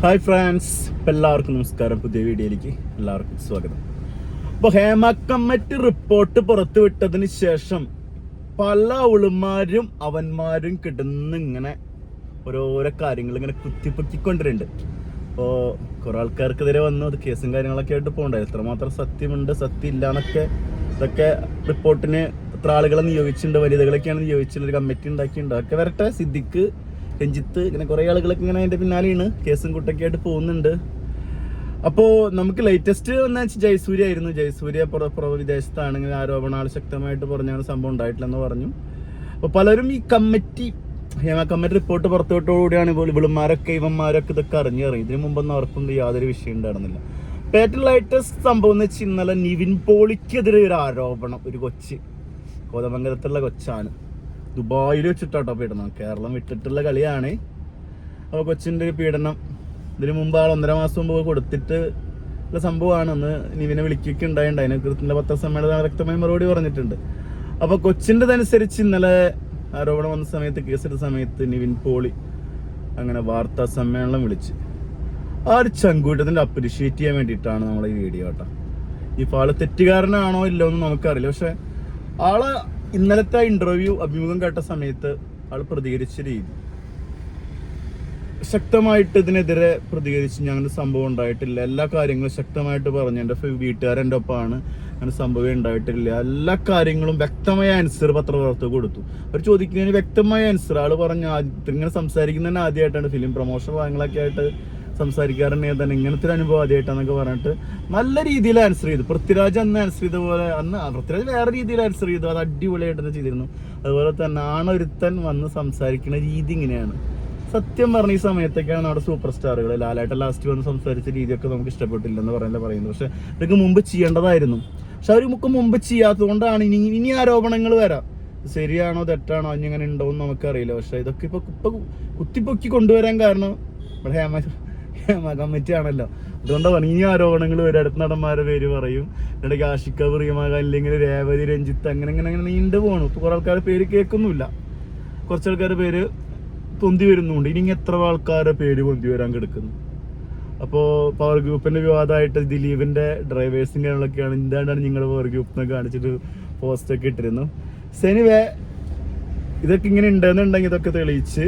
Hi France ഇപ്പം എല്ലാവർക്കും നമസ്കാരം. പുതിയ വീഡിയോയിലേക്ക് എല്ലാവർക്കും സ്വാഗതം. അപ്പോൾ ഹേമ കമ്മിറ്റി റിപ്പോർട്ട് പുറത്തുവിട്ടതിന് ശേഷം പല ഉളുമാരും അവന്മാരും കിടന്ന് ഇങ്ങനെ ഓരോരോ കാര്യങ്ങൾ ഇങ്ങനെ കുത്തിപ്പൊക്കിക്കൊണ്ടിരുന്നുണ്ട് അപ്പോൾ കുറേ ആൾക്കാർക്കെതിരെ വന്നു അത് കേസും കാര്യങ്ങളൊക്കെ ആയിട്ട് പോകണ്ടായി. എത്രമാത്രം സത്യമുണ്ട് സത്യം ഇല്ല എന്നൊക്കെ ഇതൊക്കെ റിപ്പോർട്ടിന് എത്ര ആളുകളെ നിയോഗിച്ചിട്ടുണ്ട് വനിതകളൊക്കെയാണ് നിയോഗിച്ചിട്ടുള്ള ഒരു കമ്മിറ്റി ഉണ്ടാക്കിയിട്ടുണ്ട്. അതൊക്കെ വരട്ടെ സിദ്ദിഖ് രഞ്ജിത്ത് ഇങ്ങനെ കുറേ ആളുകളൊക്കെ ഇങ്ങനെ അതിന്റെ പിന്നാലെയാണ്. കേസും കുട്ടൊക്കെ ആയിട്ട് പോകുന്നുണ്ട്. അപ്പോൾ നമുക്ക് ലേറ്റസ്റ്റ് വന്ന ജയസൂര്യ ആയിരുന്നു. ജയസൂര്യ വിദേശത്താണെങ്കിൽ ആരോപണ ഇങ്ങനെ ആരോപണങ്ങൾ ശക്തമായിട്ട് പറഞ്ഞാണ് സംഭവം ഉണ്ടായിട്ടില്ലെന്ന് പറഞ്ഞു. അപ്പോൾ പലരും ഈ കമ്മിറ്റി കമ്മിറ്റി റിപ്പോർട്ട് പുറത്തുവിട്ടോടുകൂടിയാണ് ഇപ്പോൾ ഇവിളുമാരൊക്കെ ഇവന്മാരൊക്കെ ഇതൊക്കെ അറിഞ്ഞറിയും ഇതിനു മുമ്പൊന്നും അവർക്കൊന്നും യാതൊരു വിഷയം ഉണ്ടായിരുന്നില്ല. പേറ്റൽ ലേറ്റസ്റ്റ് സംഭവം എന്ന് വെച്ചാൽ ഇന്നലെ നിവിൻ പോളിക്കെതിരെ ഒരു ആരോപണം. ഒരു കൊച്ച് കോതമംഗലത്തുള്ള കൊച്ചാണ്. ദുബായിൽ വെച്ചിട്ടാട്ടോ പീഡനം കേരളം വിട്ടിട്ടുള്ള കളിയാണ്. അപ്പോൾ കൊച്ചിന്റെ ഒരു പീഡനം. ഇതിനു മുമ്പ് ആൾ ഒന്നര മാസം മുമ്പ് കൊടുത്തിട്ട് ഉള്ള സംഭവമാണ്. അന്ന് നിവിനെ വിളിക്കുകയൊക്കെ ഉണ്ടായിട്ടുണ്ട് അതിനെ കൃത്യത്തിന്റെ പത്രസമ്മേളനം വ്യക്തമായി മറുപടി പറഞ്ഞിട്ടുണ്ട്. അപ്പോൾ കൊച്ചിന്റെതനുസരിച്ച് ഇന്നലെ ആരോപണം വന്ന സമയത്ത് കേസെടുത്ത സമയത്ത് നിവിൻ പോളി അങ്ങനെ വാർത്താ സമ്മേളനം വിളിച്ച് ആ ഒരു ചങ്കൂട്ടത്തിന്റെ അപ്രീഷിയേറ്റ് ചെയ്യാൻ വേണ്ടിയിട്ടാണ് നമ്മൾ ഈ വീഡിയോ കേട്ടോ. ഇപ്പൊ ആൾ തെറ്റുകാരനാണോ ഇല്ലോ എന്ന് നമുക്കറിയില്ല. പക്ഷെ ആൾ ഇന്നലത്തെ ഇന്റർവ്യൂ അഭിമുഖം കേട്ട സമയത്ത് ആൾ പ്രതികരിച്ച രീതി. ശക്തമായിട്ട് ഇതിനെതിരെ പ്രതികരിച്ച് ഞങ്ങളുടെ സംഭവം ഉണ്ടായിട്ടില്ല. എല്ലാ കാര്യങ്ങളും ശക്തമായിട്ട് പറഞ്ഞു. എന്റെ വീട്ടുകാരെന്റെ ഒപ്പമാണ്. അങ്ങനെ സംഭവം ഉണ്ടായിട്ടില്ല. എല്ലാ കാര്യങ്ങളും വ്യക്തമായ ആൻസർ പത്രപ്രവർത്തകർ കൊടുത്തു. അവർ ചോദിക്കുന്നതിന് വ്യക്തമായ ആൻസർ ആൾ പറഞ്ഞു ഇങ്ങനെ സംസാരിക്കുന്നതന്നെ ആദ്യമായിട്ടാണ് ഫിലിം പ്രൊമോഷൻ ഭാഗങ്ങളൊക്കെ ആയിട്ട് സംസാരിക്കാറുണ്ടെങ്കിൽ തന്നെ ഇങ്ങനത്തെ ഒരു അനുഭവം ആദ്യമായിട്ടാന്നൊക്കെ പറഞ്ഞിട്ട് നല്ല രീതിയിൽ ആൻസർ ചെയ്തു. പൃഥ്വിരാജ് അന്ന് ആൻസർ ചെയ്ത പോലെ അന്ന് പൃഥ്വിരാജ് വേറെ രീതിയിൽ ആൻസർ ചെയ്തു. അത് അടിപൊളിയായിട്ട് തന്നെ ചെയ്തിരുന്നു. അതുപോലെ തന്നെ ആണൊരുത്തൻ വന്ന് സംസാരിക്കുന്ന രീതി ഇങ്ങനെയാണ്. സത്യം പറഞ്ഞ ഈ സമയത്തൊക്കെയാണ് നമ്മുടെ സൂപ്പർ സ്റ്റാറുകൾ ലാലായിട്ട് ലാസ്റ്റ് വന്ന് സംസാരിച്ച രീതിയൊക്കെ നമുക്ക് ഇഷ്ടപ്പെട്ടില്ലെന്ന് എന്ന് പറയുന്നത്. പക്ഷെ ഇതൊക്കെ മുമ്പ് ചെയ്യേണ്ടതായിരുന്നു. പക്ഷെ അവർ മുക്ക് മുമ്പ് ചെയ്യാത്തത് കൊണ്ടാണ് ഇനി ഇനി ആരോപണങ്ങൾ വരാം. ശരിയാണോ തെറ്റാണോ അങ്ങനെ ഉണ്ടോ എന്ന് നമുക്കറിയില്ല. പക്ഷെ ഇതൊക്കെ ഇപ്പൊ ഇപ്പൊ കുത്തിപ്പൊക്കി കൊണ്ടുവരാൻ കാരണം ഇവിടെ ഹേമ ഹേമ അതുകൊണ്ട് ഇനി ആരോപണങ്ങൾ വരും. അടുത്ത പേര് പറയും. ഇടയ്ക്ക് ആഷിക്ക പ്രിയമാകാൻ അല്ലെങ്കിൽ രേവതി രഞ്ജിത്ത് അങ്ങനെ അങ്ങനെ അങ്ങനെ നീണ്ടു പോകണം ഇപ്പൊ കുറെ ആൾക്കാരുടെ പേര് കേൾക്കുന്നില്ല കുറച്ച് ആൾക്കാരുടെ പേര് പൊന്തി വരുന്നുണ്ട്. ഇനി എത്ര ആൾക്കാരുടെ പേര് പൊന്തി വരാൻ കിടക്കുന്നു? അപ്പോൾ പവർ ഗ്രൂപ്പിന്റെ വിവാദമായിട്ട് ദിലീപിന്റെ ഡ്രൈവേഴ്സും കാര്യങ്ങളൊക്കെയാണ് എന്താണ് നിങ്ങളുടെ പവർ ഗ്രൂപ്പ് എന്നൊക്കെ കാണിച്ചിട്ട് പോസ്റ്റൊക്കെ ഇട്ടിരുന്നു. സെനിവേ ഇതൊക്കെ ഇങ്ങനെ ഉണ്ടെന്നുണ്ടെങ്കിൽ ഇതൊക്കെ തെളിയിച്ച്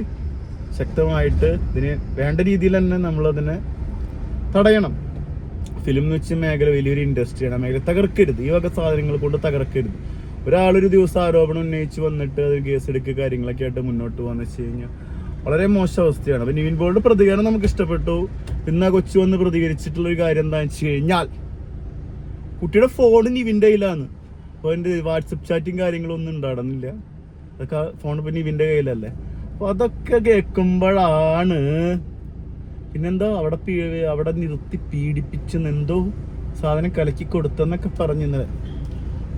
ശക്തമായിട്ട് ഇതിന് വേണ്ട രീതിയിൽ തന്നെ നമ്മളതിനെ തടയണം. ഫിലിം എന്ന് വെച്ച മേഖല വലിയൊരു ഇൻഡസ്ട്രിയാണ് മേഖല തകർക്കരുത്. ഈ വക സാധനങ്ങൾ കൊണ്ട് തകർക്കരുത്. ഒരാളൊരു ദിവസം ആരോപണം ഉന്നയിച്ച് വന്നിട്ട് അത് കേസെടുക്കുക കാര്യങ്ങളൊക്കെ ആയിട്ട് മുന്നോട്ട് പോകുന്ന വെച്ച് കഴിഞ്ഞാൽ വളരെ മോശം അവസ്ഥയാണ്. അപ്പൊ നിവിൻ ബോളിന്റെ പ്രതികരണം നമുക്ക് ഇഷ്ടപ്പെട്ടു. പിന്നെ കൊച്ചു വന്ന് പ്രതികരിച്ചിട്ടുള്ള ഒരു കാര്യം എന്താണെന്ന് വെച്ച് കഴിഞ്ഞാൽ കുട്ടിയുടെ ഫോൺ നിവിന്റെ കയ്യിലാണ്. അപ്പോൾ എന്റെ വാട്സപ്പ് ചാറ്റും കാര്യങ്ങളൊന്നും ഉണ്ടാടുന്നില്ല അതൊക്കെ ഫോൺ ഇപ്പൊ നിവിന്റെ കയ്യിലല്ലേ? അതൊക്കെ കേൾക്കുമ്പോഴാണ്. പിന്നെന്തോ അവിടെ അവിടെ നിർത്തി പീഡിപ്പിച്ചെന്ന് എന്തോ സാധനം കലക്കി കൊടുത്തെന്നൊക്കെ പറഞ്ഞു ഇന്നലെ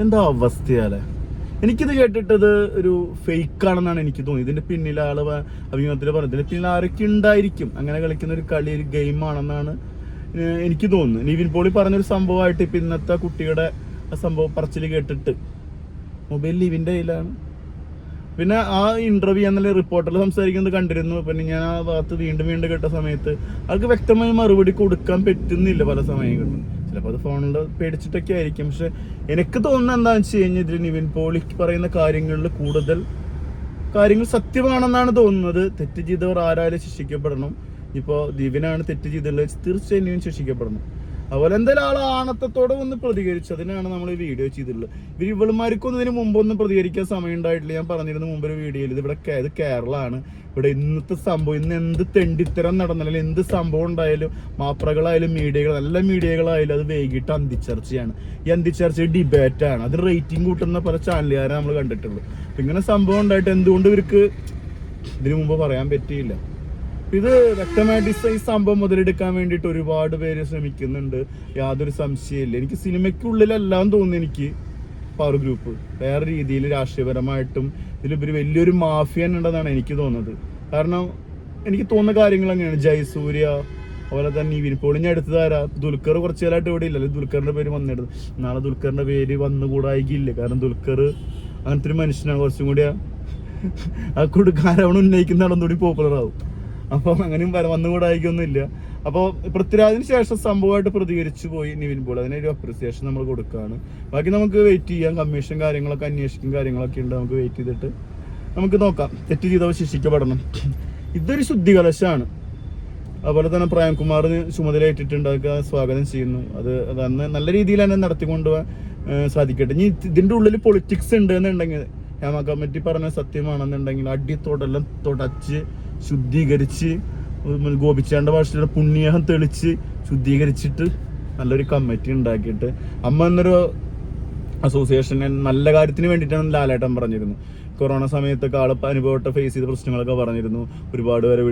എന്താ അവസ്ഥയാലേ? എനിക്കിത് കേട്ടിട്ടത് ഒരു ഫേക്ക് ആണെന്നാണ് എനിക്ക് തോന്നിയത്. ഇതിന്റെ പിന്നിൽ ആൾ അഭിമുഖത്തിൽ പറഞ്ഞത്. ഇതിന്റെ പിന്നിൽ ആരൊക്കെ ഉണ്ടായിരിക്കും? അങ്ങനെ കളിക്കുന്ന ഒരു കളി ഒരു ഗെയിം ആണെന്നാണ് എനിക്ക് തോന്നുന്നത്. നിവിൻ പോളി പറഞ്ഞൊരു സംഭവമായിട്ട് ഇപ്പൊ ഇന്നത്തെ കുട്ടിയുടെ സംഭവം പറച്ചിൽ കേട്ടിട്ട്. മൊബൈൽ ലിവിന്റെ കയ്യിലാണ്. പിന്നെ ആ ഇന്റർവ്യൂ എന്നുള്ള റിപ്പോർട്ടർ സംസാരിക്കുന്നത് കണ്ടിരുന്നു. പിന്നെ ഞാൻ ആ ഭാഗത്ത് വീണ്ടും വീണ്ടും കേട്ട സമയത്ത് അവർക്ക് വ്യക്തമായ മറുപടി കൊടുക്കാൻ പറ്റുന്നില്ല പല സമയങ്ങളിലും. ചിലപ്പോൾ അത് ഫോണിൽ പേടിച്ചിട്ടൊക്കെ ആയിരിക്കും. പക്ഷെ എനിക്ക് തോന്നുന്നത് എന്താണെന്ന് വെച്ച് കഴിഞ്ഞാൽ ഇതിൽ നിവിൻ പോളി പറയുന്ന കാര്യങ്ങളിൽ കൂടുതൽ കാര്യങ്ങൾ സത്യമാണെന്നാണ് തോന്നുന്നത്. തെറ്റ് ചെയ്തവർ ആരായാലും ശിക്ഷിക്കപ്പെടണം. ഇപ്പോൾ ദീപിനാണ് തെറ്റ് ചെയ്തുള്ളത് തീർച്ചയായും ശിക്ഷിക്കപ്പെടണം. അതുപോലെ എന്തായാലും ആൾ ആണത്തത്തോടെ ഒന്ന് പ്രതികരിച്ചു. അതിനാണ് നമ്മൾ ഈ വീഡിയോ ചെയ്തിട്ടുള്ളത്. ഇവർ ഇവളുമാർക്കൊന്നും ഇതിന് മുമ്പൊന്നും പ്രതികരിക്കാൻ സമയം ഉണ്ടായിട്ടില്ല. ഞാൻ പറഞ്ഞിരുന്നു മുമ്പ് ഒരു വീഡിയോയിൽ ഇത് ഇവിടെ ഇത് കേരളമാണ് ഇവിടെ ഇന്നത്തെ സംഭവം ഇന്ന് എന്ത് തെണ്ടിത്തരം നടന്നാലും എന്ത് സംഭവം ഉണ്ടായാലും മാപ്രകളായാലും മീഡിയകൾ നല്ല മീഡിയകളായാലും അത് വൈകിട്ട് അന്തിച്ചർച്ചയാണ്. ഈ അന്തിച്ചർച്ച ഡിബേറ്റാണ്. അത് റേറ്റിംഗ് കൂട്ടുന്ന പല ചാനലുകാരെ നമ്മൾ കണ്ടിട്ടുള്ളൂ. അപ്പൊ ഇങ്ങനെ സംഭവം ഉണ്ടായിട്ട് എന്തുകൊണ്ട് ഇവർക്ക് ഇതിനു മുമ്പ് പറയാൻ പറ്റിയില്ല? ഇത് വ്യക്തമായിട്ട് ഈ സംഭവം മുതലെടുക്കാൻ വേണ്ടിയിട്ട് ഒരുപാട് പേര് ശ്രമിക്കുന്നുണ്ട്. യാതൊരു സംശയമില്ല എനിക്ക് സിനിമയ്ക്കുള്ളിലെല്ലാം തോന്നുന്നു എനിക്ക് പവർ ഗ്രൂപ്പ് വേറെ രീതിയിൽ രാഷ്ട്രീയപരമായിട്ടും ഇതിലുപരി വലിയൊരു മാഫിയൻ ഉണ്ടെന്നാണ് എനിക്ക് തോന്നുന്നത്. കാരണം എനിക്ക് തോന്നുന്ന കാര്യങ്ങൾ അങ്ങനെയാണ്. ജയസൂര്യ അതുപോലെ തന്നെ ഈ വിനിപ്പോളി അടുത്ത് എടുത്തതാരാ ദുൽഖർ കുറച്ചു കാലമായിട്ട് ഇവിടെ ഇല്ല ദുൽഖറിന്റെ പേര് വന്നിടുന്നത് നാളെ ദുൽഖറിന്റെ പേര് വന്നുകൂടായിക്കില്ല കാരണം ദുൽഖർ അങ്ങനത്തെ ഒരു മനുഷ്യനാണ് കുറച്ചും കൂടി ആ കൊടുക്കാരവണ് ഉന്നയിക്കുന്ന ആളൊന്നുകൂടി പോപ്പുലർ ആവും. അപ്പം അങ്ങനെയും വര- വന്നുകൂടായിക്കൊന്നുമില്ല അപ്പോൾ പൃഥ്വിരാജിന് ശേഷം സംഭവമായിട്ട് പ്രതികരിച്ചു പോയി നിവിൻ പോൾ. അതിനൊരു അപ്രിസിയേഷൻ നമ്മൾ കൊടുക്കുകയാണ്. ബാക്കി നമുക്ക് വെയിറ്റ് ചെയ്യാം. കമ്മീഷൻ കാര്യങ്ങളൊക്കെ അന്വേഷിക്കും കാര്യങ്ങളൊക്കെ ഉണ്ട്. നമുക്ക് വെയിറ്റ് ചെയ്തിട്ട് നമുക്ക് നോക്കാം. തെറ്റ് ചെയ്തവ ശിക്ഷിക്കപ്പെടണം. ഇതൊരു ശുദ്ധികലശാണ് അതുപോലെ തന്നെ പ്രേംകുമാറിന് ചുമതല ഏറ്റിട്ടുണ്ട്. അതൊക്കെ സ്വാഗതം ചെയ്യുന്നു. അത് അതന്ന് നല്ല രീതിയിൽ തന്നെ നടത്തിക്കൊണ്ടുപോകാൻ ഏഹ്, സാധിക്കട്ടെ. ഇനി ഇതിന്റെ ഉള്ളിൽ പൊളിറ്റിക്സ് ഉണ്ട് എന്നുണ്ടെങ്കിൽ ഹേമ കമ്മിറ്റി പറഞ്ഞ സത്യമാണെന്നുണ്ടെങ്കിൽ അടി തൊടെല്ലാം തുടച്ച് ശുദ്ധീകരിച്ച് ഗോപിച്ചേണ്ട ഭാഷയുടെ പുണ്യഹം തെളിച്ച് ശുദ്ധീകരിച്ചിട്ട് നല്ലൊരു കമ്മിറ്റി ഉണ്ടാക്കിയിട്ട് അമ്മ എന്നൊരു അസോസിയേഷൻ നല്ല കാര്യത്തിന് വേണ്ടിയിട്ടാണ് ലാലേട്ടൻ പറഞ്ഞിരുന്നു. കൊറോണ സമയത്തൊക്കെ ആൾ അനുഭവപ്പെട്ട ഫേസ് ചെയ്ത പ്രശ്നങ്ങളൊക്കെ പറഞ്ഞിരുന്നു. ഒരുപാട് പേരെ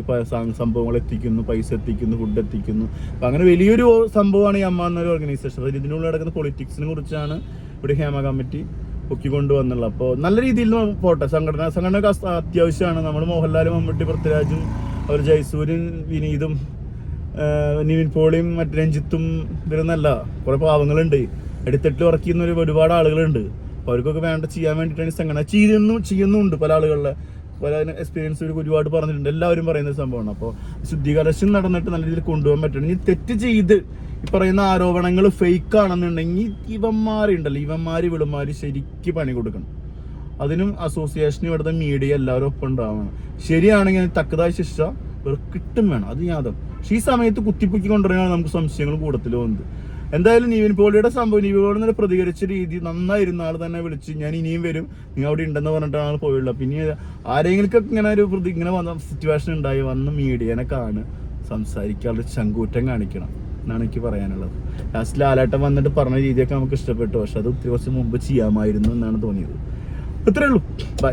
പ- സ- സംഭവങ്ങൾ എത്തിക്കുന്നു പൈസ എത്തിക്കുന്നു ഫുഡ് എത്തിക്കുന്നു. അപ്പം അങ്ങനെ വലിയൊരു സംഭവമാണ് ഈ അമ്മ എന്നൊരു ഓർഗനൈസേഷൻ അതിൽ ഇതിനുള്ളിൽ നടക്കുന്ന പൊളിറ്റിക്സിനെ കുറിച്ചാണ് ഇവിടെ ഹേമ കമ്മിറ്റി പൊക്കിക്കൊണ്ടുവന്നുള്ളത് അപ്പോൾ നല്ല രീതിയിൽ പോട്ടെ. സംഘടന സംഘടനയൊക്കെ അത്യാവശ്യമാണ്. നമ്മൾ മോഹൻലാലും മമ്മൂട്ടി പൃഥ്വിരാജും അവർ ജയസൂര്യൻ വിനീതും നിവിൻ പോളിയും മറ്റ് രഞ്ജിത്തും ഇവരൊന്നല്ല കുറെ പാവങ്ങളുണ്ട്. എടുത്തിട്ട് വർക്ക് ചെയ്യുന്ന ഒരുപാട് ആളുകളുണ്ട്. അപ്പൊ അവർക്കൊക്കെ വേണ്ട ചെയ്യാൻ വേണ്ടിയിട്ടാണ് സംഘടന ചെയ്യുന്നു ചെയ്യുന്നുണ്ട് പല ആളുകളുടെ പല എക്സ്പീരിയൻസ് ഒരുപാട് പറഞ്ഞിട്ടുണ്ട്. എല്ലാവരും പറയുന്ന സംഭവമാണ്. അപ്പോൾ ശുദ്ധീകരണം നടന്നിട്ട് നല്ല രീതിയിൽ കൊണ്ടുപോകാൻ പറ്റണം. ഇനി തെറ്റ് ചെയ്ത് ഈ പറയുന്ന ആരോപണങ്ങൾ ഫേക്ക് ആണെന്നുണ്ടെങ്കിൽ ഇവന്മാരുണ്ടല്ലോ ഇവന്മാര് ഇവിടുമാര് ശരിക്ക് പണി കൊടുക്കണം. അതിനും അസോസിയേഷനും ഇവിടുത്തെ മീഡിയ എല്ലാവരും ഒപ്പം ഉണ്ടാവണം. ശരിയാണെങ്കിൽ തക്കതായ ശിക്ഷ ഇവർക്ക് കിട്ടും വേണം. അത് യാദം പക്ഷെ ഈ സമയത്ത് കുത്തിപ്പൊക്കി കൊണ്ടുവരാനാണ് നമുക്ക് സംശയങ്ങൾ കൂടുതൽ വന്നത്. എന്തായാലും നീവിൻ പോളിയുടെ സംഭവം നീവിൻ പോളി പ്രതികരിച്ച രീതി നന്നായിരുന്ന ആൾ തന്നെ വിളിച്ച് ഞാൻ ഇനിയും വരും. നീ അവിടെ ഉണ്ടെന്ന് പറഞ്ഞിട്ടാണ് ആൾ പോയുള്ളത് പിന്നെ ആരെങ്കിലും ഇങ്ങനെ ഒരു പ്രതി ഇങ്ങനെ വന്ന സിറ്റുവേഷൻ ഉണ്ടായി വന്ന് മീഡിയനെ കാണ് സംസാരിക്കാനുള്ള ചങ്കൂറ്റം കാണിക്കണം എന്നാണ് എനിക്ക് പറയാനുള്ളത്. ലാസ്റ്റ് ലാലാട്ടം വന്നിട്ട് പറഞ്ഞ രീതിയൊക്കെ നമുക്ക് ഇഷ്ടപ്പെട്ടു പക്ഷെ അത് ഒത്തിരി വർഷം മുമ്പ് ചെയ്യാമായിരുന്നു എന്നാണ് തോന്നിയത്. അത്രേ ഉള്ളൂ. ബൈ